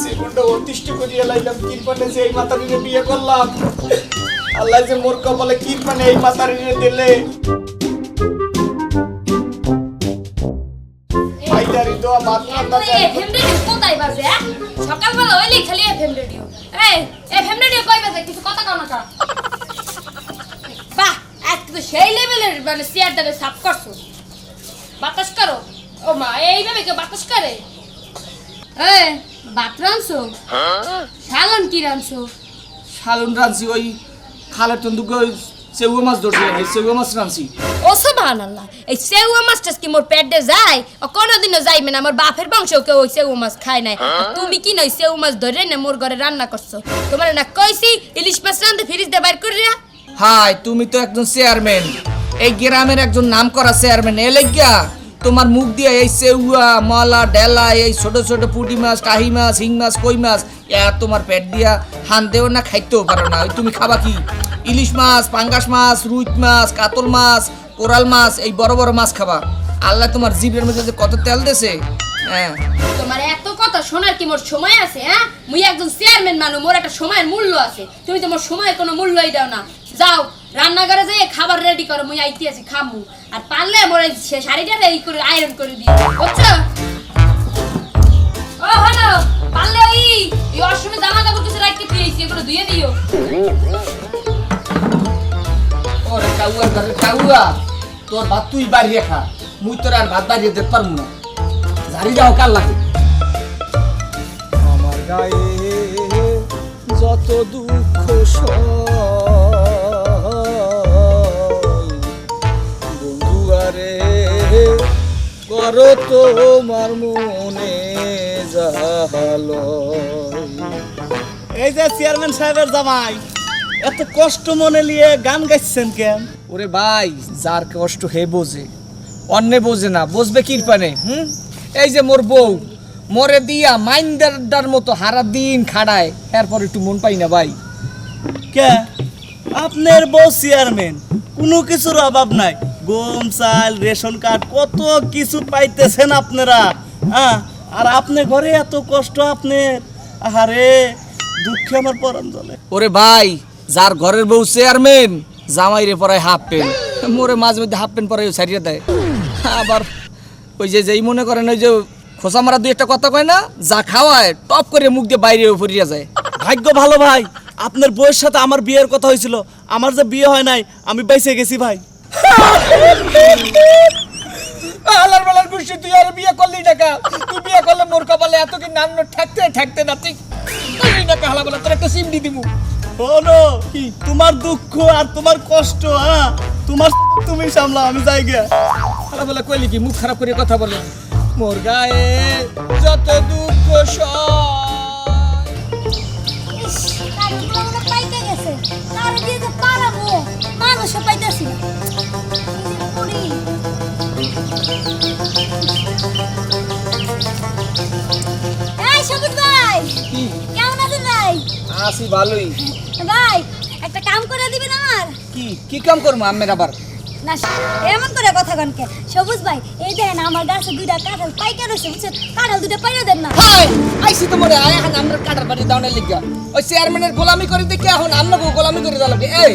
সেগুনটা অতিষ্ঠ করিয়া লাইলাম কিরপানে যে এই মাতারিনে বিয়ে করলাম। আল্লাহ যে মোর কপালে কিরপানে এই মাতারিনে দিলে। ভাইদারি দোয়া মাতলাম না এই এফএম রেডিও কোথায় বাজে হ্যাঁ? সকালবেলা হইলেই খালি এফএম রেডিও এই এফএম রেডিও কই বাজে? কিছু কথা কও না বাহ আজকে তো সেই লেভেলের মানে চেয়ারটাকে সাফ করছ। বাতাস করো। ও মা এইভাবে কেউ বাতাস করে? এই ভাত রানছো শালন কি রানছো শালুন রাঁধছি ওই খালের তন্দুকে ওই সেউয়া মাছ ধরছি এই সেউয়া মাছ রাঁধছি। ও সুবহানাল্লাহ এই সেউয়া মাছটা কি মোর পেটে যায়? ও কোনোদিনও যাইবে না আমার বাপের বংশ কেউ ওই সেউ মাছ খায় নাই। তুমি কি নই সেউ মাছ ধরে না মোর ঘরে রান্না করছ? তোমার না কইছি ইলিশ মাছ রান্ধে ফ্রিজ দিয়ে বাইর করিয়া? হাই তুমি তো একজন চেয়ারম্যান। এই গ্রামের একজন নাম করা চেয়ারম্যান এ লেগিয়া তোমার মুখ দিয়ে এই সেউয়া, মলা, ডেলা, এই ছোট ছোট পুঁটি মাছ, কাহি মাছ, হিং মাছ, কই মাছ, এ তোমার পেট দিয়া হান দেও না, খাইতেও পারো না। ওই তুমি খাবা কি? ইলিশ মাছ, পাঙ্গাস মাছ রুইট মাছ, কাতল মাছ, কোরাল মাছ, এই বড় বড় মাছ খাবা। আল্লাহ তোমার জিভের মধ্যে কত তেল দেছে হ্যাঁ। তোমার এত কথা শোনার কি মোর সময় আছে হ্যাঁ? মুই একজন চেয়ারম্যান মানু, মোর একটা সময়ের মূল্য আছে। তুমি তো মোর সময়ের কোনো মূল্যই দাও না। যাও রান্নাঘরে যাই খাবার রেডি করো মুই আইতে আছি খামু। আর পারলে মোর সে শাড়িটা এই করে আয়রন করে দিও বুঝছ? ও হ্যালো পারলে ওই এই অসময়ে জামা কাপড় কিছু রাখতে পেয়েছি এগুলো ধুয়ে দিও। ওরে কাউয়া ঘরে কাউয়া তোর ভাত তুই বাড়িয়ে খা মুই তোর আর ভাত বাড়িয়ে দিতে পারব না। ঝাড়ি যাও কার লাগে? আমার গায়ে যত দুঃখ বন্ধু করো তোমার মনে জাহালো। এই যে চেয়ারম্যান সাহেবের জামাই এত কষ্ট মনে নিয়ে গান গাইছেন কেন? ওরে ভাই যার কষ্ট হে বোঝে অন্যে বোঝে না বুঝবে কি পানে হুম? এই যে মোর বউ মরে দিয়া মাইন্দারটার মতো হারা দিন খাড়ায় এরপর একটু মন পাই না ভাই। কে? আপনার বউ চেয়ারম্যান কোনো কিছুর অভাব নাই। গম চাল রেশন কার্ড কত কিছু পাইতেছেন আপনারা হ্যাঁ? আর আপনি ঘরে এত কষ্ট আপনার আহারে দুঃখে আমার পরান জলে। ওরে ভাই যার ঘরের বউ চেয়ারম্যান জামাই রে পরায় হাফ প্যান্ট মোরে মাঝে মধ্যে হাফ প্যান্ট পরাই ছাড়িয়ে দেয়। আবার ওই যে যেই মনে করেন ওই যে খোসা মারা দুই একটা কথা কয় না যা খাওয়ায় টপ করে মুখ দিয়ে বাইরে ফরিয়া যায়। ভাগ্য ভালো ভাই আপনার বউয়ের সাথে আমার বিয়ের কথা হয়েছিল আমার যে বিয়ে হয় নাই আমি বেঁচে গেছি ভাই। আলার বালার গুষ্টি তুই আর বিয়ে করলি টাকা তুই বিয়ে করলে মোর কপালে এত কি নান্ন ঠেকতে ঠেকতে না তুই হালা বলা তোর একটা সিম হলো তোমার দুঃখ আর তোমার কষ্ট হ্যাঁ? তোমার তুমি সামলাও আমি যাই বলা কইলি কি মুখ খারাপ করে কথা বলে? মোর গায়ে যত দুঃখ সয় আসি ভালোই ভাই, একটা কাম করে দিবেন আমার? কি কি কাম করব আমের আবার না, এমন করে কথা কন কে? সবুজ ভাই, এই দেখেন আমার গাছে দুইটা কাঁঠাল পাইকা রয়েছে, বুঝছেন? কাঁঠাল দুটো পাইয়া দেন না। হাই আইসি তো মরে আয় এখন আমরা কাটার বাড়ি দাউনের লিগা ওই চেয়ারম্যানের গোলামি করে দেখি এখন আমরাকে গোলামি করে লাগে এই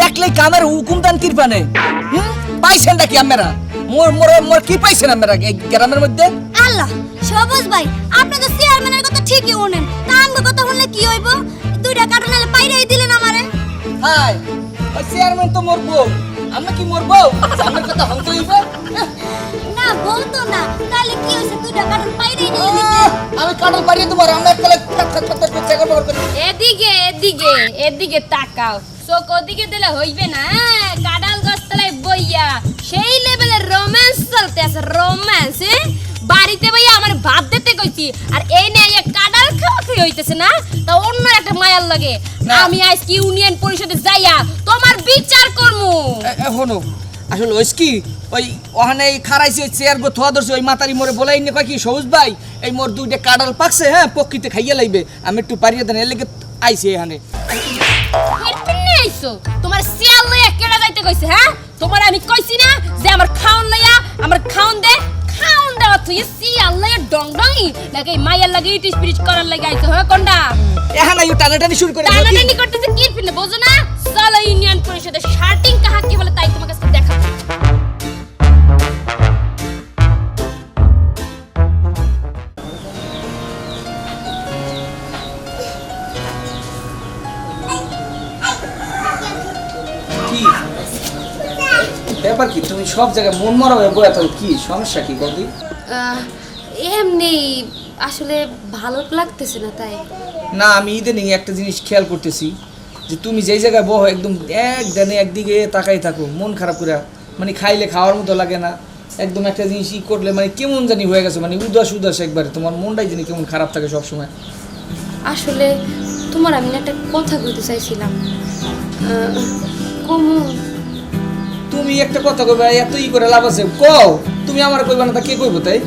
দেখলে কামের হুকুম দান কিরপানে পাইছেন নাকি আমরা মোর মোর মোর কি পাইছেন আমরা এই গ্রামের মধ্যে আল্লাহ, সবুজ ভাই, আপনি তো চেয়ারম্যানের কথা ঠিকই শুনেন। তা আমগো কথা শুনলে কি হইব? দুইটা নাহলে পাইরাই দিলেন আমারে। হাই ওই চেয়ারম্যান তো মোর বউ আমরা কি মোর বউ আমার কথা হংস হইবে না বলতো না তাহলে কি হয়েছে দুইটা কারণ পাইরেই নিয়ে দিতে আমি কাটাল পারিয়ে তোমার আমরা চেক এদিকে এদিকে এদিকে তাকাও চোখ ওদিকে দিলে হইবে না হ্যাঁ? বইয়া সেই লেভেলের রোম্যান্স চলতে আছে রোম্যান্স বাড়িতে আমার ভাত দিতে কইছি আর এই নে খাওয়াতে হইতেছে না? তা অন্য একটা মায়ার লাগে। আমি আজকে ইউনিয়ন পরিষদে যাইয়া তোমার বিচার করমু। এখনও আসলে ওই কি ওই ওখানে এই খারাইছে চেয়ার গো থোয়া ধরছে ওই মাতারি মোরে বলাই নে কয় কি সবুজ ভাই এই মোর দুইটা কাডাল পাকছে হ্যাঁ পক্ষিতে খাইয়া লাইবে আমি একটু পারিয়ে দেন এর লেগে আইছে এখানে। তোমার সিয়াল কেডা যাইতে কইছে হ্যাঁ? তোমার আমি কইছি না যে আমার খাওন লইয়া আমার খাওন দে খাওন দে তুই সি আল্লাহ ডং ডংই লাগে মাইয়ার লাগে ইট স্পিরিট করার লাগে আইছো হ্যাঁ কোনটা এখন আইও টানাটানি শুরু করে? টানাটানি করতেছে কি ফিনে বোঝো না? চলো ইউনিয়ন পরিষদের শার্টিং ব্যাপার কি? তুমি সব জায়গায় মন মরা হয়ে বয়ে থাকো কি? সমস্যা কি বৌদি? এমনি আসলে ভালো লাগতেছে না তাই। না আমি ইদানিং একটা জিনিস খেয়াল করতেছি যে তুমি যেই জায়গায় বহ একদম এক দানে একদিকে তাকাই থাকো মন খারাপ করে মানে খাইলে খাওয়ার মতো লাগে না। একদম একটা জিনিস ই করলে মানে কেমন জানি হয়ে গেছে মানে উদাস উদাস একবারে তোমার মনটাই জানি কেমন খারাপ থাকে সবসময়। আসলে তোমার আমি একটা কথা বলতে চাইছিলাম। কমু তুমি একটা কথা কইবা এত ই করে লাভ আছে। কও তুমি আমার কইবা না তা কে কইবো তাই?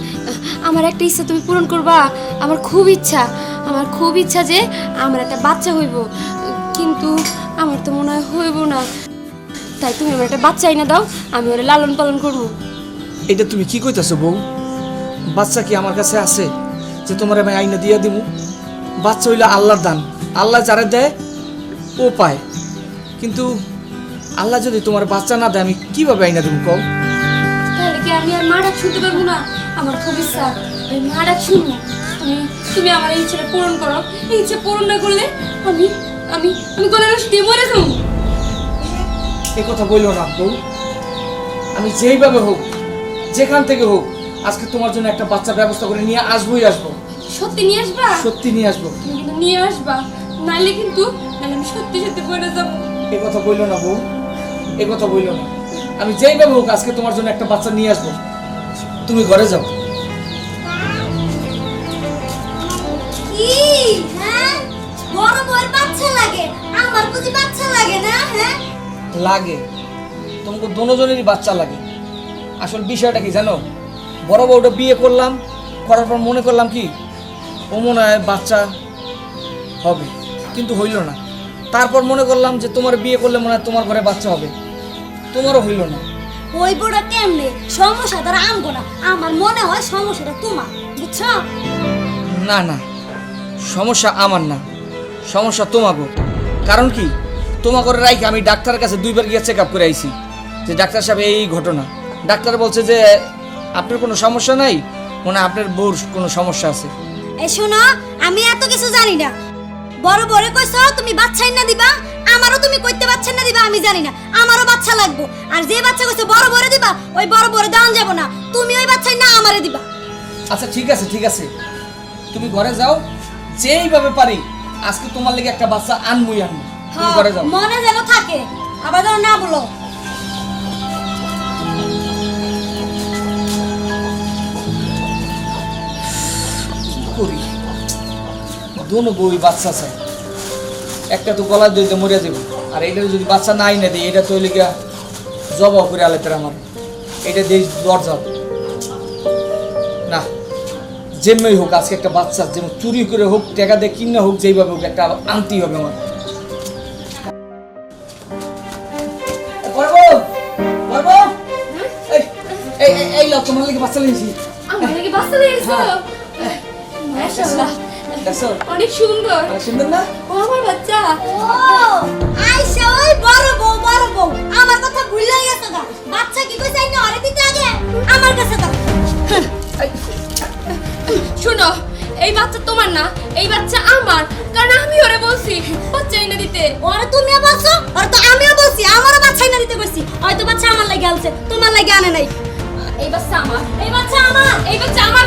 আমার একটা ইচ্ছা তুমি পূরণ করবা আমার খুব ইচ্ছা। আমার খুব ইচ্ছা যে আমার একটা বাচ্চা হইব কিন্তু আমার তো মনে হয় হইব না। তাই তুমি আমার একটা বাচ্চা এনে দাও আমি ওরা লালন পালন করব। এটা তুমি কি কইতাছো বউ? বাচ্চা কি আমার কাছে আছে যে তোমার আমি আইনা দিয়া দিব বাচ্চা হইলে আল্লাহর দান। আল্লাহ যারা দেয় ও পায়। কিন্তু আল্লাহ যদি তোমার বাচ্চা না দেয় আমি কীভাবে আইনা দিব কও? তাহলে কি আমি আর মা ডাক শুনতে পারব না? আমার খুব ইচ্ছা। আমি মা ডাক শুনব তুমি তুমি আমার এই ইচ্ছাটা পূরণ করো। এই ইচ্ছা পূরণ না করলে আমি আমি আমি গলার রস দিয়ে মরে যাব। এ কথা বলল না বউ। আমি যেইভাবে হোক যেখান থেকে হোক আজকে তোমার জন্য একটা বাচ্চা ব্যবস্থা করে নিয়ে আসবোই আসব। সত্যি নিয়ে আসবা? সত্যি নিয়ে আসব। তুমি কিন্তু নিয়ে আসবা। নাইলে কিন্তু নাইলে আমি সত্যি সত্যি পড়ে যাব। এ কথা বলল না বউ। এ কথা বলল না। আমি যেইভাবে হোক আজকে তোমার জন্য একটা বাচ্চা নিয়ে আসব। তুমি ঘরে যাও। হ্যাঁ? লাগে। হ্যাঁ? লাগে। তোমাকে দোনোজনেরই বাচ্চা লাগে। আসল বিষয়টা কি জানো? বড় বউটা বিয়ে করলাম করার পর মনে করলাম কি ও মনে হয় বাচ্চা হবে কিন্তু হইল না। তারপর মনে করলাম যে তোমার বিয়ে করলে মনে হয় তোমার ঘরে বাচ্চা হবে। তোমারও হইল না। ওই বড় কেমনে? সমস্যা তারা আমগো না। আমার মনে হয় সমস্যাটা তোমার বুঝছ? না না সমস্যা আমার না সমস্যা তোমাকে কারণ কি? তোমাকে রাইকে আমি ডাক্তারের কাছে দুইবার গিয়ে চেক আপ করে আইছি যে ডাক্তার সাহেব এই ঘটনা। ডাক্তার বলছে যে আপনার কোনো সমস্যা নাই? মনে আপনার বউর কোনো সমস্যা আছে। এই শোনো আমি এত কিছু জানি না। বড় বড় কইছো তুমি বাচ্চাই না দিবা? আমারও তুমি কইতে বাচ্চা না দিবা আমি জানি না। আমারও বাচ্চা লাগবো। আর যে বাচ্চা কইছো বড় বড় দিবা ওই বড় বড় দান যাব না। তুমি ওই বাচ্চাই না আমারে দিবা। আচ্ছা ঠিক আছে ঠিক আছে। তুমি ঘরে যাও যেইভাবে পারি আজকে তোমার লেগে একটা বাচ্চা আনবই আনব তুমি ঘরে যাও। মনে যেন থাকে। আবার যেন না বলো। কি করি? দোনো বই বাচ্চা চাই একটা তো গলার দইতে মরে যাবে আর এটা যদি বাচ্চা নাই না দিই এটা তো লিগা জবাব করে আলাইতে আমার এটা দিয়ে দরজা না যেমনি হোক আজকে একটা বাচ্চা যেমন চুরি করে হোক টাকা দিয়ে কিনা হোক যেইভাবে হোক একটা আনতেই হবে আমার এই, এই, তোমার লেগে বাচ্চা লাগে বাচ্চা মাশাআল্লাহ দেখছ অনেক সুন্দর। অনেক সুন্দর না? ও আমার বাচ্চা। ও আইসা ওই বড় বউ বড় বউ। আমার কথা ভুলে গেছো গা। বাচ্চা কি কইছে না আরে দিতে আগে? আমার কাছে দাও। শোনো এই বাচ্চা তোমার না এই বাচ্চা আমার। কারণ আমি ওরে বলছি বাচ্চা এনে দিতে। ওরে তুমিও বলছো আর তো আমিও বলছি আমারও বাচ্চাই না দিতে বলছি। হয়তো বাচ্চা আমার লাগে আনছে তোমার লাগে আনে নাই। এই বাচ্চা আমার এই বাচ্চা আমার এই বাচ্চা আমার।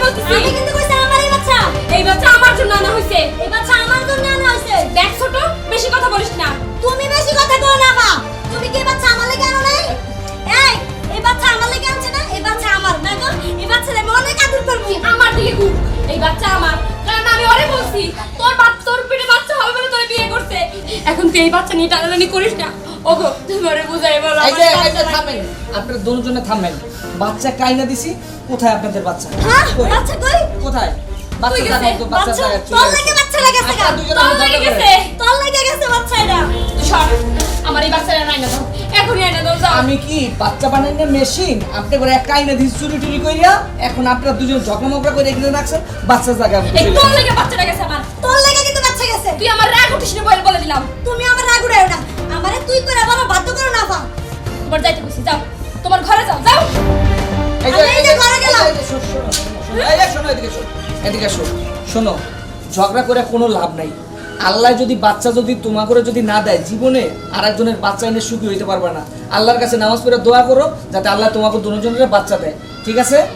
তুই এই বাচ্চা নিয়ে টানাটানি করিস না? ওগো তুমি ওরে বুঝাই বলো এই যে এই যে থামেন। আপনারা দুজনে থামেন। বাচ্চা কাইনা দিছি কোথায় আপনাদের বাচ্চা? হ্যাঁ বাচ্চা কই? কোথায়? বাচ্চা তো বাচ্চা বাচ্চা জায়গা তোর লাগে বাচ্চা লাগাছে গা তোর আমার লেগে ঝগড়া গেছে তোর লাগে গেছে বাচ্চাটা তুই সর আমার এই বাচ্চাটা নাই না দাও। এখনই এনে দাও যাও। আমি কি বাচ্চা বানাই না মেশিন? আপনি করে একটা আইনা দিস চুরি টুরি কইরা এখন আপনারা দুজন ঝগড়া মগড়া করে এখানে রাখছেন বাচ্চা জায়গা তোর লেগে বাচ্চাটা গেছে আমার। তোর লেগে কিন্তু তুই আমার রাগ উঠিস না বলে বলে দিলাম। তুমি আমার রাগ উড়াইও না। আমারে তুই করে বলো বাধ্য করো না পা তোমার যাইতে কইছি যাও। তোমার ঘরে যাও যাও। এই যে- ঘরে গেলাম। শোনো, এদিকে শোনো, এদিকে শোনো। শোনো ঝগড়া করে কোনো লাভ নাই। আল্লাহ যদি বাচ্চা যদি তোমা করে যদি না দেয় জীবনে আর একজনের বাচ্চা এনে সুখী হইতে পারবে না। আল্লাহর কাছে নামাজ পড়ে দোয়া করো যাতে আল্লাহ তোমাকে দুজনের বাচ্চা দেয়। ঠিক আছে?